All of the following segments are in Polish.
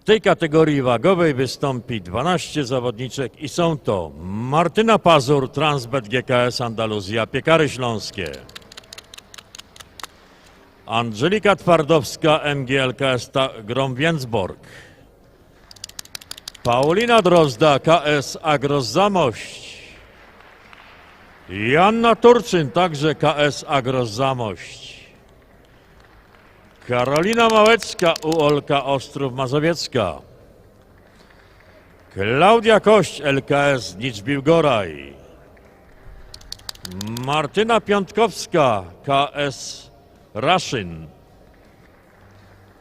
W tej kategorii wagowej wystąpi 12 zawodniczek i są to Martyna Pazur, Transbet GKS Andaluzja, Piekary Śląskie. Angelika Twardowska, MGLKS Ta- Grom Więcborg. Paulina Drozda, KS Agros Zamość. Joanna Turczyn, także KS Agros Zamość. Karolina Małecka, UOLKA Ostrów Mazowiecka. Klaudia Kość, LKS Nicz Biłgoraj. Martyna Piątkowska, KS Raszyn.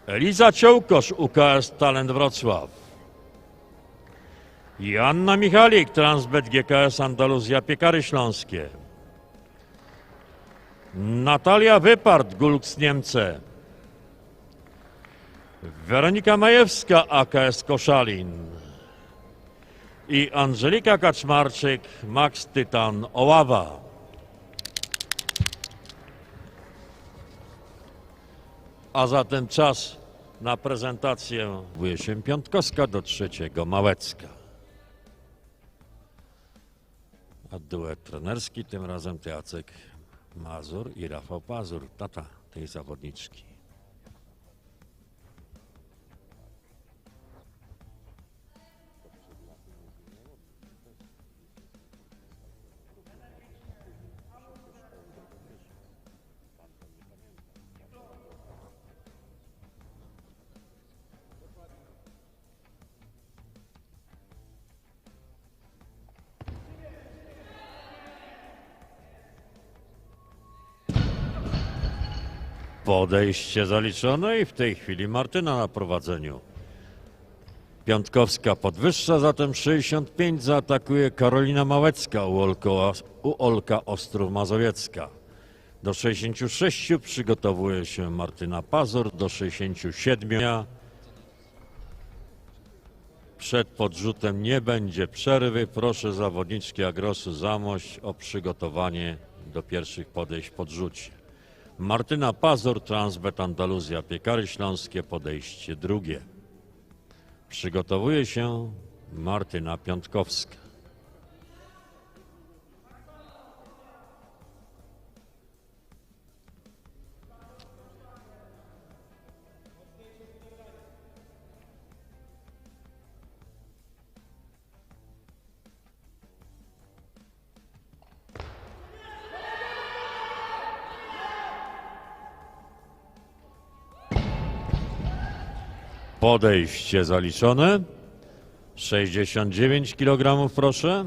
Eliza Ciołkosz, UKS Talent Wrocław. Joanna Michalik, Transbet GKS Andaluzja Piekary Śląskie. Natalia Wypart, Gulks Niemce. Weronika Majewska, AKS Koszalin. I Angelika Kaczmarczyk, Max Tytan Oława. A zatem czas na prezentację. Się Piątkowska do trzeciego Małecka. A duet trenerski, tym razem to Jacek Mazur i Rafał Pazur, tata tej zawodniczki. Podejście zaliczone i w tej chwili Martyna na prowadzeniu. Piątkowska podwyższa, zatem 65 zaatakuje Karolina Małecka u Olka, u Olka Ostrów Mazowiecka. Do 66 przygotowuje się Martyna Pazur, do 67. Przed podrzutem nie będzie przerwy. Proszę zawodniczki Agrosu Zamość o przygotowanie do pierwszych podejść podrzucie. Martyna Pazur, Transbet Andaluzja, Piekary Śląskie, podejście drugie. Przygotowuje się Martyna Piątkowska. Podejście zaliczone. 69 kg, proszę.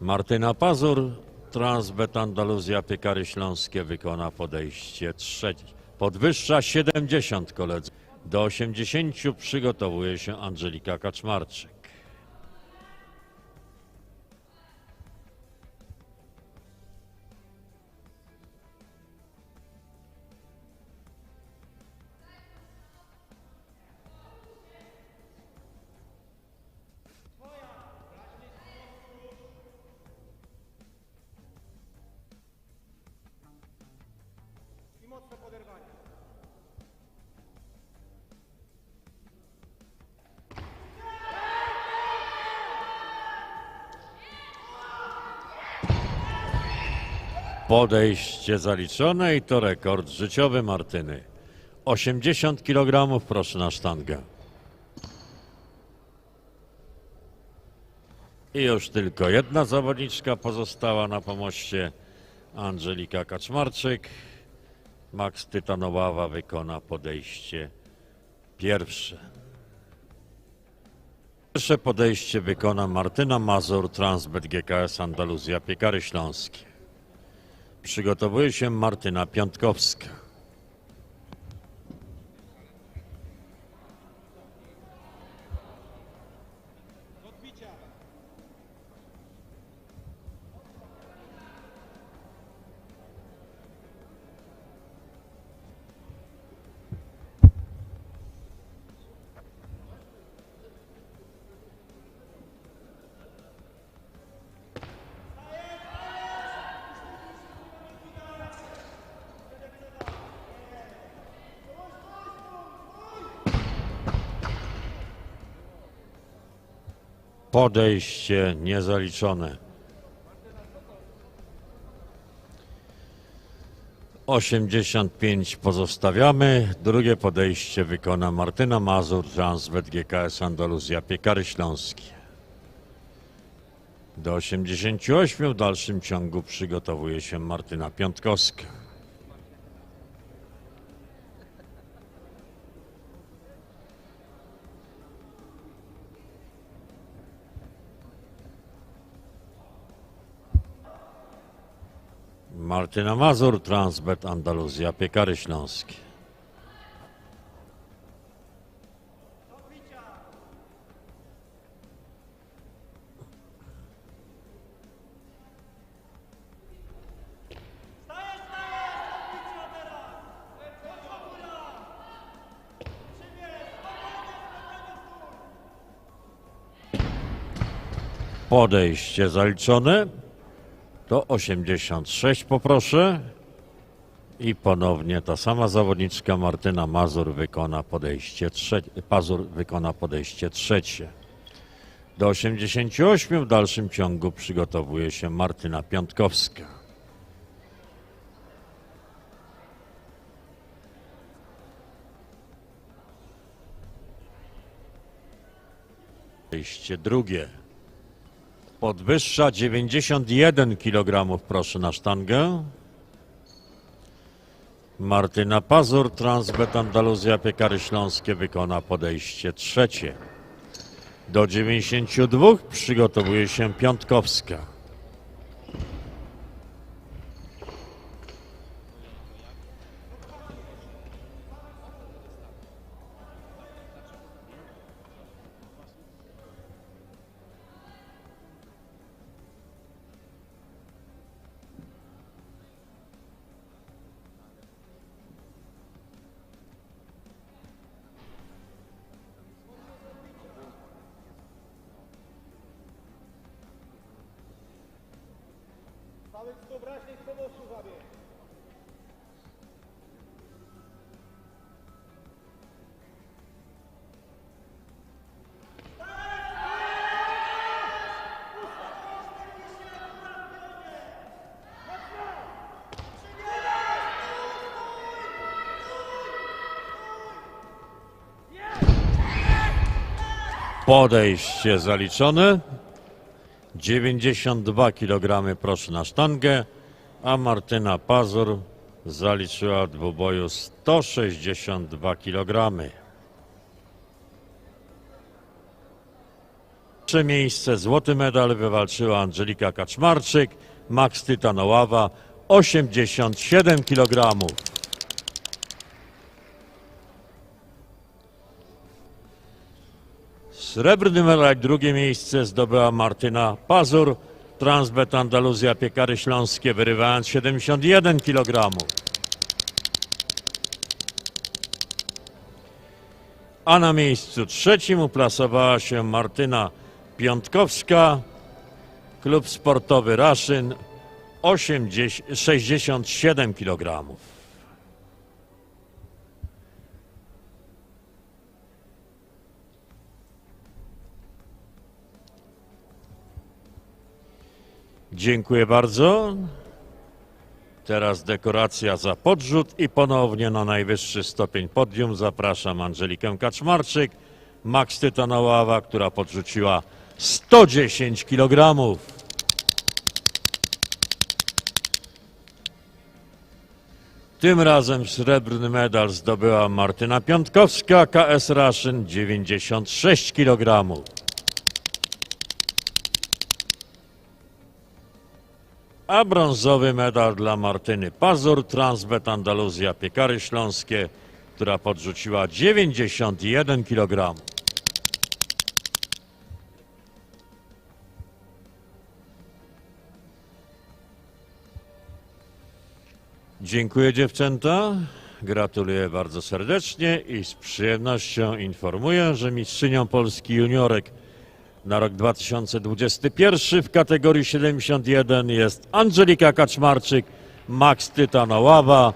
Martyna Pazur, Transbet Andaluzja, Piekary Śląskie wykona podejście trzecie. Podwyższa 70 koledzy. Do 80 przygotowuje się Angelika Kaczmarczyk. Mocno poderwanie. Podejście zaliczone i to rekord życiowy Martyny. 80 kg proszę na sztangę. I już tylko jedna zawodniczka pozostała na pomoście. Angelika Kaczmarczyk. Max Tytanowawa wykona podejście pierwsze. Pierwsze podejście wykona Martyna Mazur, Transbet GKS Andaluzja, Piekary Śląskie. Przygotowuje się Martyna Piątkowska. Podejście niezaliczone. 85 pozostawiamy. Drugie podejście wykona Martyna Mazur, Transwet GKS Andaluzja, Piekary Śląskie. Do 88 w dalszym ciągu przygotowuje się Martyna Piątkowska. Martyna Mazur, Transbet Andaluzja, Piekary Śląskie. Podejście zaliczone. To 86 poproszę. I ponownie ta sama zawodniczka Martyna Mazur wykona podejście trzecie. Pazur wykona podejście trzecie. Do 88 w dalszym ciągu przygotowuje się Martyna Piątkowska. Podejście drugie. Podwyższa 91 kg, proszę na sztangę. Martyna Pazur, Transbet Andaluzja, Piekary Śląskie wykona podejście trzecie. Do 92 przygotowuje się Piątkowska. Pomostu zabie. Podejście zaliczone. 92 kg proszę na sztangę, a Martyna Pazur zaliczyła w dwuboju 162 kg. Trzecie miejsce, złoty medal wywalczyła Angelika Kaczmarczyk, Max Tytanoława 87 kg. Srebrny medal drugie miejsce zdobyła Martyna Pazur, Transbet Andaluzja Piekary Śląskie, wyrywając 71 kg. A na miejscu trzecim uplasowała się Martyna Piątkowska, klub sportowy Raszyn, 80, 67 kg. Dziękuję bardzo. Teraz dekoracja za podrzut i ponownie na najwyższy stopień podium zapraszam Angelikę Kaczmarczyk, Max Tytanoława, która podrzuciła 110 kg. Tym razem srebrny medal zdobyła Martyna Piątkowska, KS Raszyn 96 kg. A brązowy medal dla Martyny Pazur, Transbet Andaluzja Piekary Śląskie, która podrzuciła 91 kg. Dziękuję dziewczęta. Gratuluję bardzo serdecznie i z przyjemnością informuję, że mistrzynią Polski juniorek na rok 2021 w kategorii 71 jest Angelika Kaczmarczyk, Max Tytanoława.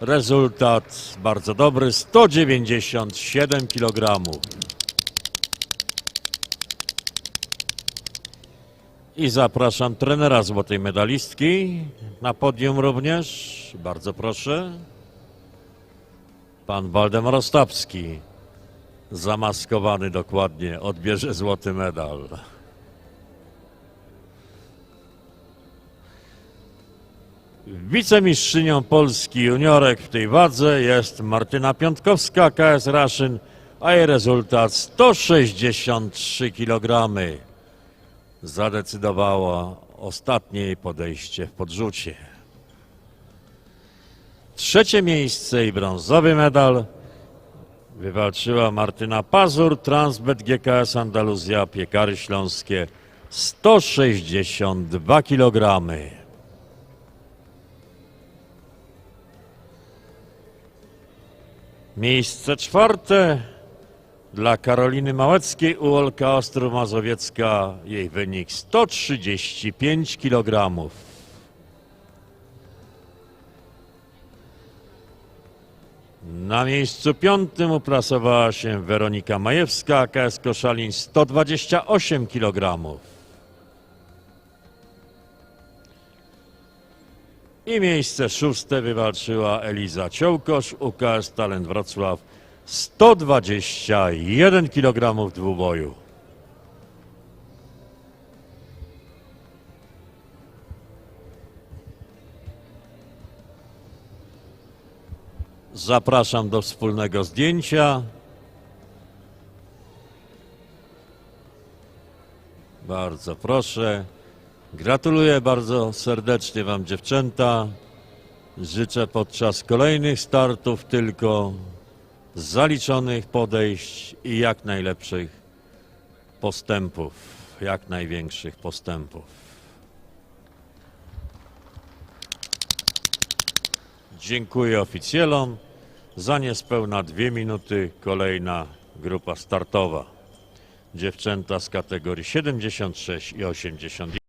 Rezultat bardzo dobry 197 kg. I zapraszam trenera złotej medalistki na podium również. Bardzo proszę. Pan Waldemar Ostapski, zamaskowany dokładnie, odbierze złoty medal. Wicemistrzynią Polski juniorek w tej wadze jest Martyna Piątkowska, KS Raszyn, a jej rezultat 163 kg. Zadecydowało ostatnie podejście w podrzucie. Trzecie miejsce i brązowy medal wywalczyła Martyna Pazur, Transbet GKS Andaluzja, Piekary Śląskie, 162 kg. Miejsce czwarte dla Karoliny Małeckiej, Uolka Ostrów Mazowiecka. Jej wynik 135 kg. Na miejscu piątym uplasowała się Weronika Majewska, KS Koszalin 128 kg. I miejsce szóste wywalczyła Eliza Ciołkosz, UKS Talent Wrocław 121 kg w dwuboju. Zapraszam do wspólnego zdjęcia. Bardzo proszę. Gratuluję bardzo serdecznie Wam dziewczęta. Życzę podczas kolejnych startów tylko zaliczonych podejść i jak najlepszych postępów, jak największych postępów. Dziękuję oficjelom. Za niespełna dwie minuty kolejna grupa startowa. Dziewczęta z kategorii 76 i 80.